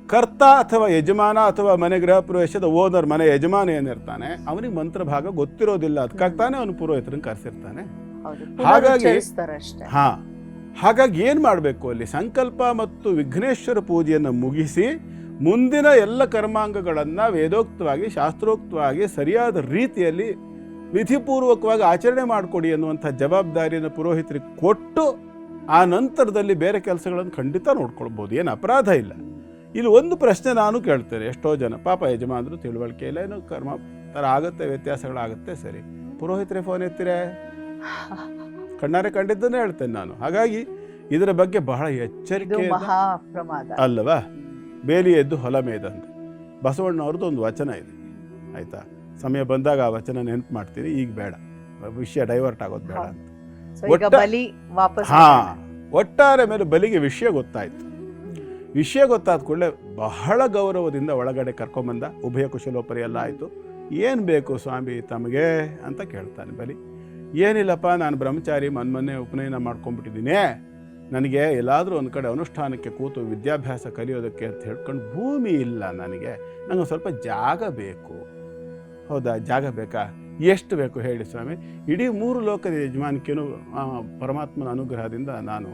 ಕರ್ತ ಅಥವಾ ಯಜಮಾನ ಅಥವಾ ಮನೆ ಗೃಹ ಪ್ರವೇಶದ ಓನರ್ ಮನೆ ಯಜಮಾನ ಏನಿರ್ತಾನೆ ಅವನಿಗೆ ಮಂತ್ರ ಭಾಗ ಗೊತ್ತಿರೋದಿಲ್ಲ. ಅದಕ್ಕಾಗ್ತಾನೆ ಅವನು ಪುರೋಹಿತರನ್ನು ಕರೆಸಿರ್ತಾನೆ. ಹಾಗಾಗಿ- ಹಾ. ಹಾಗಾಗಿ ಏನು ಮಾಡಬೇಕು ಅಲ್ಲಿ? ಸಂಕಲ್ಪ ಮತ್ತು ವಿಘ್ನೇಶ್ವರ ಪೂಜೆಯನ್ನು ಮುಗಿಸಿ ಮುಂದಿನ ಎಲ್ಲ ಕರ್ಮಾಂಗಗಳನ್ನು ವೇದೋಕ್ತವಾಗಿ ಶಾಸ್ತ್ರೋಕ್ತವಾಗಿ ಸರಿಯಾದ ರೀತಿಯಲ್ಲಿ ವಿಧಿಪೂರ್ವಕವಾಗಿ ಆಚರಣೆ ಮಾಡಿಕೊಡಿ ಅನ್ನುವಂಥ ಜವಾಬ್ದಾರಿಯನ್ನು ಪುರೋಹಿತರಿಗೆ ಕೊಟ್ಟು ಆ ನಂತರದಲ್ಲಿ ಬೇರೆ ಕೆಲಸಗಳನ್ನು ಖಂಡಿತ ನೋಡ್ಕೊಳ್ಬೋದು. ಏನು ಅಪರಾಧ ಇಲ್ಲ. ಇಲ್ಲಿ ಒಂದು ಪ್ರಶ್ನೆ ನಾನು ಕೇಳ್ತೇನೆ. ಎಷ್ಟೋ ಜನ ಪಾಪ ಯಜಮಾನರು ತಿಳುವಳಿಕೆ ಇಲ್ಲ ಏನು ಕರ್ಮ ಥರ ಆಗುತ್ತೆ ವ್ಯತ್ಯಾಸಗಳಾಗುತ್ತೆ ಸರಿ. ಪುರೋಹಿತರೇ ಫೋನ್ ಎತ್ತಿರೆ? ಕಣ್ಣಾರೆ ಕಂಡಿದ್ದನ್ನೇ ಹೇಳ್ತೇನೆ ನಾನು. ಹಾಗಾಗಿ ಇದರ ಬಗ್ಗೆ ಬಹಳ ಎಚ್ಚರಿಕೆ ಅಲ್ಲವಾ? ಬೇಲಿ ಎದ್ದು ಹೊಲ ಮೇದಂತ. ಬಸವಣ್ಣವ್ರದ್ದು ಒಂದು ವಚನ ಇದೆ. ಆಯಿತಾ? ಸಮಯ ಬಂದಾಗ ಆ ವಚನ ನೆನಪು ಮಾಡ್ತೀನಿ. ಈಗ ಬೇಡ. ವಿಷಯ ಡೈವರ್ಟ್ ಆಗೋದು ಬೇಡ ಅಂತ. ಒಟ್ಟಾರೆ ಮೇಲೆ ಬಲಿಗೆ ವಿಷಯ ಗೊತ್ತಾಯ್ತು. ವಿಷಯ ಗೊತ್ತಾದ ಕೂಡಲೇ ಬಹಳ ಗೌರವದಿಂದ ಒಳಗಡೆ ಕರ್ಕೊಂಬಂದ ಉಭಯ ಕುಶಲೋಪರಿ ಎಲ್ಲ ಆಯಿತು ಏನು ಬೇಕು ಸ್ವಾಮಿ ತಮಗೆ ಅಂತ ಕೇಳ್ತಾನೆ ಬಲಿ. ಏನಿಲ್ಲಪ್ಪ, ನಾನು ಬ್ರಹ್ಮಚಾರಿ ಮನ್ಮನ್ನೆ ಉಪನಯನ ಮಾಡ್ಕೊಂಡ್ಬಿಟ್ಟಿದ್ದೀನಿ. ನನಗೆ ಎಲ್ಲಾದರೂ ಒಂದು ಕಡೆ ಅನುಷ್ಠಾನಕ್ಕೆ ಕೂತು ವಿದ್ಯಾಭ್ಯಾಸ ಕಲಿಯೋದಕ್ಕೆ ಅಂತ ಹೇಳ್ಕೊಂಡು ಭೂಮಿ ಇಲ್ಲ ನನಗೆ. ನನಗೆ ಸ್ವಲ್ಪ ಜಾಗ ಬೇಕು. ಹೌದಾ, ಜಾಗ ಬೇಕಾ? ಎಷ್ಟು ಬೇಕು ಹೇಳಿ ಸ್ವಾಮಿ. ಇಡೀ ಮೂರು ಲೋಕದ ಯಜಮಾನಿಕೆಯೂ ಪರಮಾತ್ಮನ ಅನುಗ್ರಹದಿಂದ ನಾನು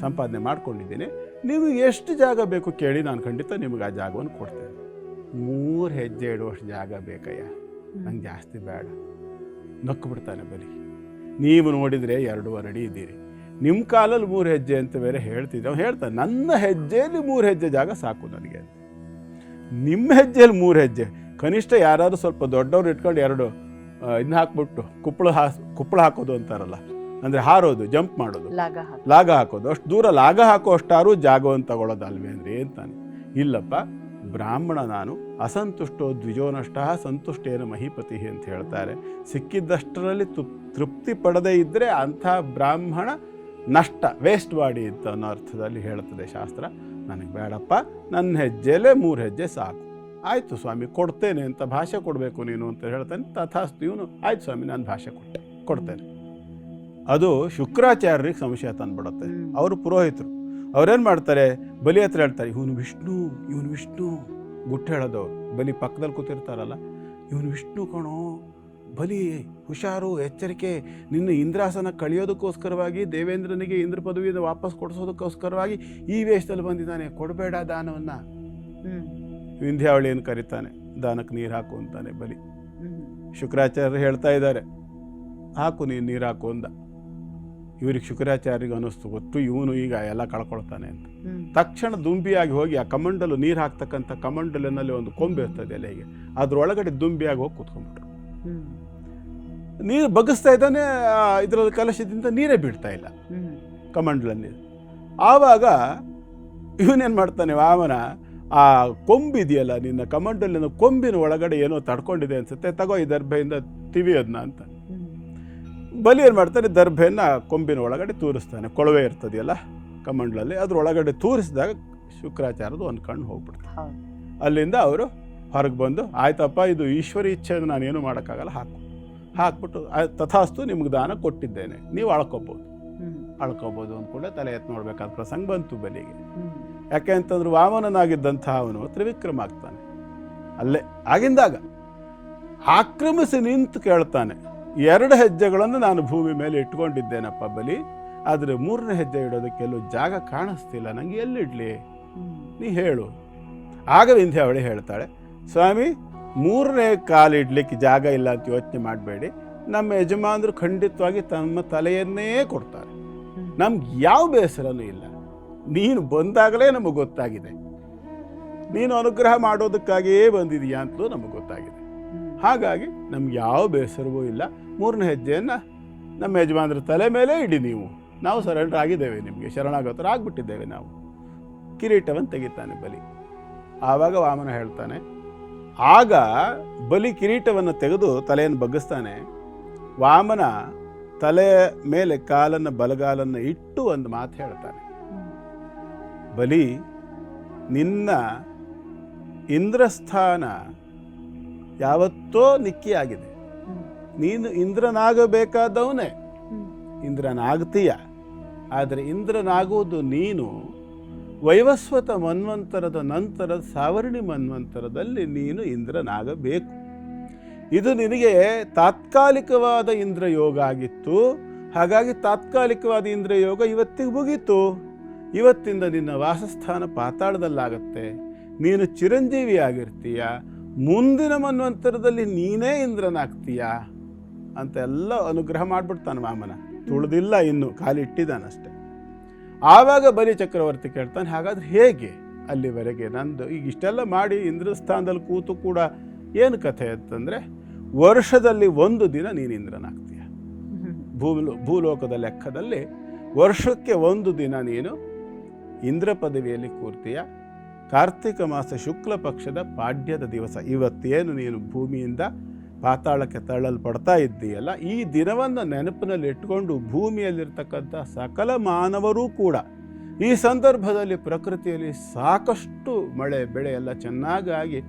ಸಂಪಾದನೆ ಮಾಡ್ಕೊಂಡಿದ್ದೀನಿ. ನೀವು ಎಷ್ಟು ಜಾಗ ಬೇಕು ಕೇಳಿ ನಾನು ಖಂಡಿತ ನಿಮಗೆ ಆ ಜಾಗವನ್ನು ಕೊಡ್ತೇನೆ. ಮೂರು ಹೆಜ್ಜೆ ಇಡುವಷ್ಟು ಜಾಗ ಬೇಕಯ್ಯ. ನಂಗೆ ಜಾಸ್ತಿ ಬೇಡ. ನಕ್ಕು ಬಿಡ್ತಾನೆ ಬಲಿ ನೀವು ನೋಡಿದರೆ ಎರಡೂವರೆ ಅಡಿ ಇದ್ದೀರಿ. ನಿಮ್ಮ ಕಾಲಲ್ಲಿ ಮೂರು ಹೆಜ್ಜೆ ಅಂತ ಬೇರೆ ಹೇಳ್ತಿದ್ದೆ. ಅವ್ನು ಹೇಳ್ತಾನೆ, ನನ್ನ ಹೆಜ್ಜೆಯಲ್ಲಿ ಮೂರು ಹೆಜ್ಜೆ ಜಾಗ ಸಾಕು ನನಗೆ ಅಂತ. ನಿಮ್ಮ ಹೆಜ್ಜೆಯಲ್ಲಿ ಮೂರು ಹೆಜ್ಜೆ. ಕನಿಷ್ಠ ಯಾರಾದರೂ ಸ್ವಲ್ಪ ದೊಡ್ಡವ್ರು ಇಟ್ಕೊಂಡು ಎರಡು ಇದನ್ನ ಹಾಕ್ಬಿಟ್ಟು, ಕುಪ್ಪಳ ಹಾಸ್, ಕುಪ್ಪಳ ಹಾಕೋದು ಅಂತಾರಲ್ಲ. ಅಂದರೆ ಹಾರೋದು ಜಂಪ್ ಮಾಡೋದು. ಲಾಗ ಹಾಕಿ ಹಾಕೋದು. ಅಷ್ಟು ದೂರ ಲಾಗ ಹಾಕೋ ಅಷ್ಟಾರು ಜಾಗವನ್ನು ತಗೊಳ್ಳೋದಲ್ವೇ ಅಂದ್ರೆ ಅಂತಾನೆ. ಇಲ್ಲಪ್ಪ ಬ್ರಾಹ್ಮಣ ನಾನು ಅಸಂತುಷ್ಟೋ ದ್ವಿಜೋನಷ್ಟ ಸಂತುಷ್ಟೇನ ಮಹಿಪತಿ ಅಂತ ಹೇಳ್ತಾರೆ. ಸಿಕ್ಕಿದ್ದಷ್ಟರಲ್ಲಿ ತೃಪ್ ತೃಪ್ತಿ ಪಡದೇ ಇದ್ದರೆ ಅಂಥ ಬ್ರಾಹ್ಮಣ ನಷ್ಟ ವೇಸ್ಟ್ ಬಾಡಿ ಅಂತ ಅನ್ನೋ ಅರ್ಥದಲ್ಲಿ ಹೇಳ್ತದೆ ಶಾಸ್ತ್ರ. ನನಗೆ ಬೇಡಪ್ಪ ನನ್ನ ಹೆಜ್ಜೆಲೇ ಮೂರು ಹೆಜ್ಜೆ ಸಾಕು. ಆಯಿತು ಸ್ವಾಮಿ ಕೊಡ್ತೇನೆ ಅಂತ ಭಾಷೆ ಕೊಡಬೇಕು ನೀನು ಅಂತ ಹೇಳ್ತಾನೆ. ತಥಾಸ್ತು ಇವನು ಆಯ್ತು ಸ್ವಾಮಿ ನಾನು ಭಾಷೆ ಕೊಟ್ಟೆ ಕೊಡ್ತೇನೆ. ಅದು ಶುಕ್ರಾಚಾರ್ಯರಿಗೆ ಸಂಶಯ ತಂದ್ಬಿಡುತ್ತೆ. ಅವರು ಪುರೋಹಿತರು. ಅವ್ರೇನು ಮಾಡ್ತಾರೆ? ಬಲಿ ಹತ್ರ ಹೇಳ್ತಾರೆ ಇವನು ವಿಷ್ಣು ಇವನು ವಿಷ್ಣು. ಗುಟ್ಟು ಅವರು ಬಲಿ ಪಕ್ಕದಲ್ಲಿ ಕೂತಿರ್ತಾರಲ್ಲ ಇವನು ವಿಷ್ಣು ಕಣೋ ಬಲಿ ಹುಷಾರು ಎಚ್ಚರಿಕೆ. ನಿನ್ನ ಇಂದ್ರಾಸನ ಕಳಿಯೋದಕ್ಕೋಸ್ಕರವಾಗಿ ದೇವೇಂದ್ರನಿಗೆ ಇಂದ್ರ ಪದವಿಯನ್ನು ವಾಪಸ್ ಕೊಡಿಸೋದಕ್ಕೋಸ್ಕರವಾಗಿ ಈ ವೇಷದಲ್ಲಿ ಬಂದಿದ್ದಾನೆ. ಕೊಡಬೇಡ ದಾನವನ್ನು. ವಿಂಧ್ಯಾವಳಿ ವಿಂಧ್ಯಾವಳಿಯನ್ನು ಕರೀತಾನೆ. ದಾನಕ್ಕೆ ನೀರು ಹಾಕು ಅಂತಾನೆ ಬಲಿ. ಶುಕ್ರಾಚಾರ್ಯರು ಹೇಳ್ತಾ ಇದ್ದಾರೆ ಹಾಕು ನೀನು ನೀರು ಹಾಕು ಅಂದ. ಇವ್ರಿಗೆ ಶುಕ್ರಾಚಾರ್ಯರಿಗೆ ಅನ್ನಿಸ್ತು ಗೊತ್ತು ಇವನು ಈಗ ಎಲ್ಲ ಕಳ್ಕೊಳ್ತಾನೆ ಅಂತ. ತಕ್ಷಣ ದುಂಬಿಯಾಗಿ ಹೋಗಿ ಆ ಕಮಂಡಲು ನೀರು ಹಾಕ್ತಕ್ಕಂಥ ಕಮಂಡಲಿನಲ್ಲಿ ಒಂದು ಕೊಂಬೆ ಇರ್ತದೆ ಎಲೆಗೆ. ಅದ್ರೊಳಗಡೆ ದುಂಬಿಯಾಗಿ ಹೋಗಿ ಕೂತ್ಕೊಂಡ್ಬಿಟ್ರು. ನೀರು ಬಗ್ಗಿಸ್ತಾ ಇದ್ದಾನೆ ಇದರ ಕಲಶದಿಂದ ನೀರೇ ಬೀಳ್ತಾ ಇಲ್ಲ. ಕಮಂಡಲ ನೀರು. ಆವಾಗ ಇವನೇನು ಮಾಡ್ತಾನೆ ವಾಮನ ಆ ಕೊಂಬಿದೆಯಲ್ಲ ನಿನ್ನ ಕಮಂಡಲಿನ ಕೊಂಬಿನ ಒಳಗಡೆ ಏನೋ ತಡ್ಕೊಂಡಿದೆ ಅನ್ಸುತ್ತೆ ತಗೋ ಈ ದರ್ಭೆಯಿಂದ ತಿವಿಯೋದನ್ನ ಅಂತ. ಬಲಿ ಏನು ಮಾಡ್ತಾನೆ ದರ್ಭೆಯನ್ನು ಕೊಂಬಿನ ಒಳಗಡೆ ತೂರಿಸ್ತಾನೆ. ಕೊಳವೆ ಇರ್ತದೆಯಲ್ಲ ಕಮಂಡ್ಲಲ್ಲಿ ಅದ್ರ ಒಳಗಡೆ ತೂರಿಸಿದಾಗ ಶುಕ್ರಾಚಾರ್ಯದು ಒಂದು ಕಣ್ಣು ಹೋಗ್ಬಿಡ್ತಾರೆ ಅಲ್ಲಿಂದ ಅವರು ಹೊರಗೆ ಬಂದು ಆಯ್ತಪ್ಪ ಇದು ಈಶ್ವರಿ ಇಚ್ಛೆ ನಾನೇನು ಮಾಡೋಕ್ಕಾಗಲ್ಲ ಹಾಕು. ಹಾಕ್ಬಿಟ್ಟು ತಥಾಸ್ತು ನಿಮ್ಗೆ ದಾನ ಕೊಟ್ಟಿದ್ದೇನೆ. ನೀವು ಅಳ್ಕೊಬೋದು. ಅಳ್ಕೊಬೋದು ಅಂದ್ಕೊಂಡೆ ತಲೆ ಎತ್ತು ನೋಡ್ಬೇಕಾದ ಪ್ರಸಂಗ ಬಂತು ಬಲಿಗೆ. ಯಾಕೆ ಅಂತಂದ್ರೆ ವಾಮನನಾಗಿದ್ದಂಥ ಅವನು ತ್ರಿವಿಕ್ರಮ ಆಗ್ತಾನೆ. ಅಲ್ಲೇ ಆಗಿಂದಾಗ ಆಕ್ರಮಿಸಿ ನಿಂತು ಕೇಳ್ತಾನೆ. ಎರಡು ಹೆಜ್ಜೆಗಳನ್ನು ನಾನು ಭೂಮಿ ಮೇಲೆ ಇಟ್ಕೊಂಡಿದ್ದೇನಪ್ಪ ಬಲಿ ಆದರೆ ಮೂರನೇ ಹೆಜ್ಜೆ ಇಡೋದಕ್ಕೆ ಎಲ್ಲೂ ಜಾಗ ಕಾಣಿಸ್ತಿಲ್ಲ ನನಗೆ ಎಲ್ಲಿಡಲಿ. ನೀ ಹೇಳು ಆಗ ವಿಂಧ್ಯಾವಳಿ ಹೇಳ್ತಾಳೆ, ಸ್ವಾಮಿ, ಮೂರನೇ ಕಾಲು ಇಡ್ಲಿಕ್ಕೆ ಜಾಗ ಇಲ್ಲ ಅಂತ ಯೋಚನೆ ಮಾಡಬೇಡಿ ನಮ್ಮ ಯಜಮಾನರು ಖಂಡಿತವಾಗಿ ತಮ್ಮ ತಲೆಯನ್ನೇ ಕೊಡ್ತಾರೆ. ನಮ್ಗೆ ಯಾವ ಬೇಸರನೂ ಇಲ್ಲ ನೀನು ಬಂದಾಗಲೇ ನಮಗೆ ಗೊತ್ತಾಗಿದೆ ನೀನು ಅನುಗ್ರಹ ಮಾಡೋದಕ್ಕಾಗಿಯೇ ಬಂದಿದೆಯಾ ಅಂತಲೂ ನಮಗೆ ಗೊತ್ತಾಗಿದೆ. ಹಾಗಾಗಿ ನಮ್ಗೆ ಯಾವ ಬೇಸರವೂ ಇಲ್ಲ. ಮೂರನೇ ಹೆಜ್ಜೆಯನ್ನು ನಮ್ಮ ಯಜಮಾನರ ತಲೆ ಮೇಲೆ ಇಡಿ ನೀವು. ನಾವು ಸರೆಂಡರ್ ಆಗಿದ್ದೇವೆ ನಿಮಗೆ, ಶರಣಾಗತರು ಆಗಿಬಿಟ್ಟಿದ್ದೇವೆ ನಾವು. ಕಿರೀಟವನ್ನು ತೆಗಿತಾನೆ ಬಲಿ. ಆವಾಗ ವಾಮನ ಹೇಳ್ತಾನೆ, ಆಗ ಬಲಿ ಕಿರೀಟವನ್ನು ತೆಗೆದು ತಲೆಯನ್ನು ಬಗ್ಗಿಸ್ತಾನೆ. ವಾಮನ ತಲೆಯ ಮೇಲೆ ಕಾಲನ್ನು, ಬಲಗಾಲನ್ನು ಇಟ್ಟು ಒಂದು ಮಾತು ಹೇಳ್ತಾನೆ. ಬಲಿ, ನಿನ್ನ ಇಂದ್ರಸ್ಥಾನ ಯಾವತ್ತೋ ನಿಕ್ಕಿಯಾಗಿದೆ. ನೀನು ಇಂದ್ರನಾಗಬೇಕಾದವನೇ. ಇಂದ್ರನಾಗ್ತೀಯ. ಆದರೆ ಇಂದ್ರನಾಗುವುದು ನೀನು. ವೈವಸ್ವತ ಮನ್ವಂತರದ ನಂತರ ಸಾವರ್ಣಿ ಮನ್ವಂತರದಲ್ಲಿ ನೀನು ಇಂದ್ರನಾಗಬೇಕು. ಇದು ನಿನಗೆ ತಾತ್ಕಾಲಿಕವಾದ ಇಂದ್ರಯೋಗ ಆಗಿತ್ತು. ಹಾಗಾಗಿ ತಾತ್ಕಾಲಿಕವಾದ ಇಂದ್ರಯೋಗ ಇವತ್ತಿಗೆ ಮುಗೀತು. ಇವತ್ತಿಂದ ನಿನ್ನ ವಾಸಸ್ಥಾನ ಪಾತಾಳದಲ್ಲಾಗತ್ತೆ. ನೀನು ಚಿರಂಜೀವಿ ಆಗಿರ್ತೀಯ ಮುಂದಿನ ಮನ್ವಂತರದಲ್ಲಿ ನೀನೇ ಇಂದ್ರನಾಗ್ತೀಯ ಅಂತೆಲ್ಲ ಅನುಗ್ರಹ ಮಾಡಿಬಿಡ್ತಾನೆ ವಾಮನ. ತುಳಿದಿಲ್ಲ ಇನ್ನು ಕಾಲಿಟ್ಟಿದ್ದಾನಷ್ಟೆ ಆವಾಗ ಬಲಿ ಚಕ್ರವರ್ತಿ ಕೇಳ್ತಾನೆ, ಹಾಗಾದ್ರೆ ಹೇಗೆ ಅಲ್ಲಿವರೆಗೆ? ನಂದು ಈಗ ಇಷ್ಟೆಲ್ಲ ಮಾಡಿ ಇಂದ್ರಸ್ಥಾನದಲ್ಲಿ ಕೂತು ಕೂಡ ಏನು ಕಥೆ ಅಂತಂದರೆ, ವರ್ಷದಲ್ಲಿ ಒಂದು ದಿನ ನೀನು ಇಂದ್ರನಾಗ್ತೀಯ. ಭೂಲೋ, ಭೂಲೋಕದ ಲೆಕ್ಕದಲ್ಲಿ ವರ್ಷಕ್ಕೆ ಒಂದು ದಿನ ನೀನು ಇಂದ್ರ ಪದವಿಯಲ್ಲಿ ಕೂರ್ತೀಯ? ಕಾರ್ತಿಕ ಮಾಸ ಶುಕ್ಲ ಪಕ್ಷದ ಪಾಡ್ಯದ ದಿವಸ. ಇವತ್ತೇನು ನೀನು ಭೂಮಿಯಿಂದ ಪಾತಾಳಕ್ಕೆ ತಳ್ಳಲ್ಪಡ್ತಾ ಇದ್ದೀಯಲ್ಲ, ಈ ದಿನವನ್ನು ನೆನಪಿನಲ್ಲಿ ಇಟ್ಕೊಂಡು ಭೂಮಿಯಲ್ಲಿರ್ತಕ್ಕಂಥ ಸಕಲ ಮಾನವರೂ ಕೂಡ ಈ ಸಂದರ್ಭದಲ್ಲಿ ಪ್ರಕೃತಿಯಲ್ಲಿ ಸಾಕಷ್ಟು ಮಳೆ, ಬೆಳೆ ಎಲ್ಲ ಚೆನ್ನಾಗಾಗಿ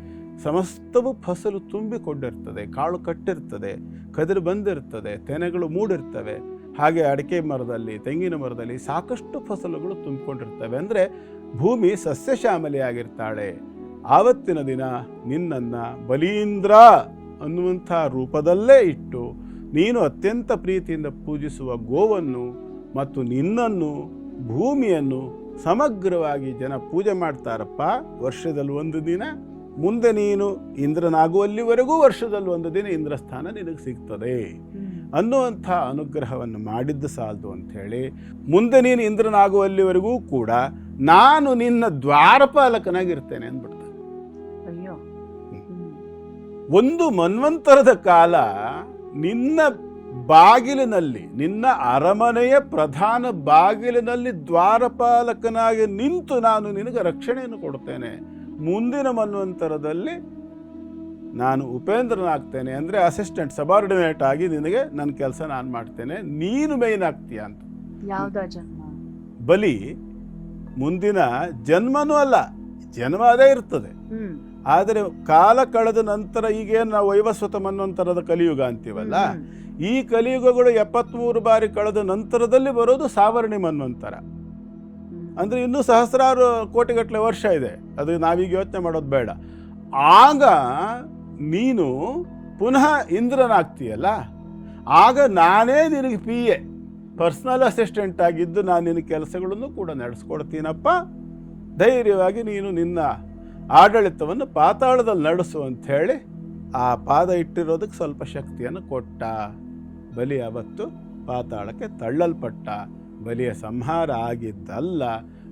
ಸಮಸ್ತವು ಫಸಲು ತುಂಬಿಕೊಂಡಿರ್ತದೆ. ಕಾಳು ಕಟ್ಟಿರ್ತದೆ ಕದಿರು ಬಂದಿರ್ತದೆ, ತೆನೆಗಳು ಮೂಡಿರ್ತವೆ. ಹಾಗೆ ಅಡಿಕೆ ಮರದಲ್ಲಿ, ತೆಂಗಿನ ಮರದಲ್ಲಿ ಸಾಕಷ್ಟು ಫಸಲುಗಳು ತುಂಬಿಕೊಂಡಿರ್ತವೆ. ಅಂದರೆ ಭೂಮಿ ಸಸ್ಯಶ್ಯಾಮಲೆಯಾಗಿರ್ತಾಳೆ. ಆವತ್ತಿನ ದಿನ ನಿನ್ನನ್ನು ಬಲೀಂದ್ರ ಅನ್ನುವಂಥ ರೂಪದಲ್ಲೇ ಇಟ್ಟು ನೀನು ಅತ್ಯಂತ ಪ್ರೀತಿಯಿಂದ ಪೂಜಿಸುವ ಗೋವನ್ನು ಮತ್ತು ನಿನ್ನನ್ನು ಭೂಮಿಯನ್ನು ಸಮಗ್ರವಾಗಿ ಜನ ಪೂಜೆ ಮಾಡ್ತಾರಪ್ಪ ವರ್ಷದಲ್ಲಿ ಒಂದು ದಿನ. ಮುಂದೆ ನೀನು ಇಂದ್ರನಾಗುವಲ್ಲಿವರೆಗೂ ವರ್ಷದಲ್ಲಿ ಒಂದು ದಿನ ಇಂದ್ರಸ್ಥಾನ ನಿನಗೆ ಸಿಗ್ತದೆ. ಅನ್ನುವಂಥ ಅನುಗ್ರಹವನ್ನು ಮಾಡಿದ್ದು ಸಾಲದು ಅಂಥೇಳಿ. ಮುಂದೆ ನೀನು ಇಂದ್ರನಾಗುವಲ್ಲಿವರೆಗೂ ಕೂಡ ನಾನು ನಿನ್ನ ದ್ವಾರಪಾಲಕನಾಗಿರ್ತೇನೆ ಅಂದ್ಬಿಡ್ತಾನೆ. ಒಂದು ಮನ್ವಂತರದ ಕಾಲ ನಿನ್ನ ಬಾಗಿಲಿನಲ್ಲಿ ನಿನ್ನ ಅರಮನೆಯ ಪ್ರಧಾನ ಬಾಗಿಲಿನಲ್ಲಿ ದ್ವಾರಪಾಲಕನಾಗಿ ನಿಂತು ನಾನು ನಿನಗೆ ರಕ್ಷಣೆಯನ್ನು ಕೊಡ್ತೇನೆ. ಮುಂದಿನ ಮನ್ವಂತರದಲ್ಲಿ ನಾನು ಉಪೇಂದ್ರನಾಗ್ತೇನೆ ಅಂದರೆ ಅಸಿಸ್ಟೆಂಟ್ ಸಬಾರ್ಡಿನೇಟ್ ಆಗಿ ನಿನಗೆ ನನ್ನ ಕೆಲಸ ನಾನು ಮಾಡ್ತೇನೆ. ನೀನು ಮೇಯ್ನ್ ಆಗ್ತೀಯ ಅಂತ. ಬಲಿ ಮುಂದಿನ ಜನ್ಮನೂ ಅಲ್ಲ ಜನ್ಮ ಅದೇ ಇರ್ತದೆ. ಆದರೆ ಕಾಲ ಕಳೆದ ನಂತರ ಈಗೇನು ನಾವು ವೈವಸ್ವತ ಮನ್ವಂತರದ ಕಲಿಯುಗ ಅಂತೀವಲ್ಲ ಈ ಕಲಿಯುಗಗಳು ಎಪ್ಪತ್ತ್ಮೂರು ಬಾರಿ ಕಳೆದ ನಂತರದಲ್ಲಿ ಬರೋದು ಸಾವರ್ಣಿ ಮನ್ವಂತರ. ಅಂದರೆ ಇನ್ನೂ ಸಹಸ್ರಾರು ಕೋಟಿಗಟ್ಟಲೆ ವರ್ಷ ಇದೆ ಅದು ನಾವೀಗ ಯೋಚನೆ ಮಾಡೋದು ಬೇಡ. ಆಗ ನೀನು ಪುನಃ ಇಂದ್ರನಾಗ್ತೀಯಲ್ಲ ಆಗ ನಾನೇ ನಿನಗೆ ಪಿ ಎ ಪರ್ಸ್ನಲ್ ಅಸಿಸ್ಟೆಂಟ್ ಆಗಿದ್ದು ನಾನು ನಿನ್ನ ಕೆಲಸಗಳನ್ನು ಕೂಡ ನಡೆಸ್ಕೊಡ್ತೀನಪ್ಪ. ಧೈರ್ಯವಾಗಿ ನೀನು ನಿನ್ನ ಆಡಳಿತವನ್ನು ಪಾತಾಳದಲ್ಲಿ ನಡೆಸು ಅಂತ ಹೇಳಿ ಆ ಪಾದ ಇಟ್ಟಿರೋದಕ್ಕೆ ಸ್ವಲ್ಪ ಶಕ್ತಿಯನ್ನು ಕೊಟ್ಟ. ಬಲಿ ಅವತ್ತು ಪಾತಾಳಕ್ಕೆ ತಳ್ಳಲ್ಪಟ್ಟ. ಬಲಿಯ ಸಂಹಾರ ಆಗಿದ್ದಲ್ಲ.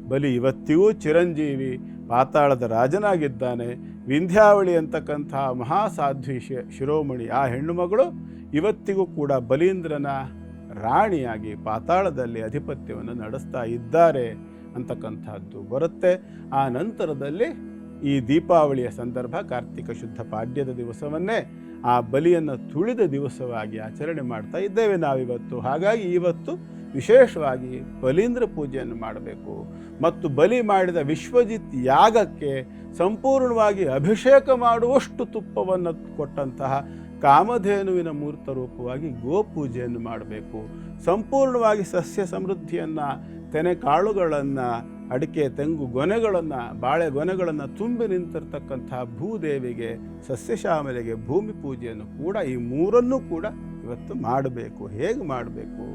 ಬಲಿ ಇವತ್ತಿಗೂ ಚಿರಂಜೀವಿ ಪಾತಾಳದ ರಾಜನಾಗಿದ್ದಾನೆ. ವಿಂಧ್ಯಾವಳಿ ಅಂತಕ್ಕಂಥ ಮಹಾಸಾಧ್ವಿ ಶಿರೋಮಣಿ ಆ ಹೆಣ್ಣು ಮಗಳು ಇವತ್ತಿಗೂ ಕೂಡ ಬಲೀಂದ್ರನ ರಾಣಿಯಾಗಿ ಪಾತಾಳದಲ್ಲಿ ಅಧಿಪತ್ಯವನ್ನು ನಡೆಸ್ತಾ ಇದ್ದಾರೆ ಅಂತಕ್ಕಂಥದ್ದು ಬರುತ್ತೆ. ಆ ನಂತರದಲ್ಲಿ ಈ ದೀಪಾವಳಿಯ ಸಂದರ್ಭ ಕಾರ್ತಿಕ ಶುದ್ಧ ಪಾಡ್ಯದ ದಿವಸವನ್ನೇ ಆ ಬಲಿಯನ್ನು ತುಳಿದ ದಿವಸವಾಗಿ ಆಚರಣೆ ಮಾಡ್ತಾ ಇದ್ದೇವೆ ನಾವಿವತ್ತು. ಹಾಗಾಗಿ ಇವತ್ತು ವಿಶೇಷವಾಗಿ ಬಲೀಂದ್ರ ಪೂಜೆಯನ್ನು ಮಾಡಬೇಕು. ಮತ್ತು ಬಲಿ ಮಾಡಿದ ವಿಶ್ವಜಿತ್ ಯಾಗಕ್ಕೆ ಸಂಪೂರ್ಣವಾಗಿ ಅಭಿಷೇಕ ಮಾಡುವಷ್ಟು ತುಪ್ಪವನ್ನು ಕೊಟ್ಟಂತಹ ಕಾಮಧೇನುವಿನ ಮೂರ್ತ ರೂಪವಾಗಿ ಗೋಪೂಜೆಯನ್ನು ಮಾಡಬೇಕು. ಸಂಪೂರ್ಣವಾಗಿ ಸಸ್ಯ ಸಮೃದ್ಧಿಯನ್ನು, ತೆನೆ ಕಾಳುಗಳನ್ನು, ಅಡಿಕೆ, ತೆಂಗು ಗೊನೆಗಳನ್ನು, ಬಾಳೆ ಗೊನೆಗಳನ್ನು ತುಂಬಿ ನಿಂತಿರ್ತಕ್ಕಂಥ ಭೂದೇವಿಗೆ ಸಸ್ಯಶ್ಯಾಮಲೆಗೆ ಭೂಮಿ ಪೂಜೆಯನ್ನು ಕೂಡ ಈ ಮೂರನ್ನೂ ಕೂಡ ಇವತ್ತು ಮಾಡಬೇಕು. ಹೇಗೆ ಮಾಡಬೇಕು?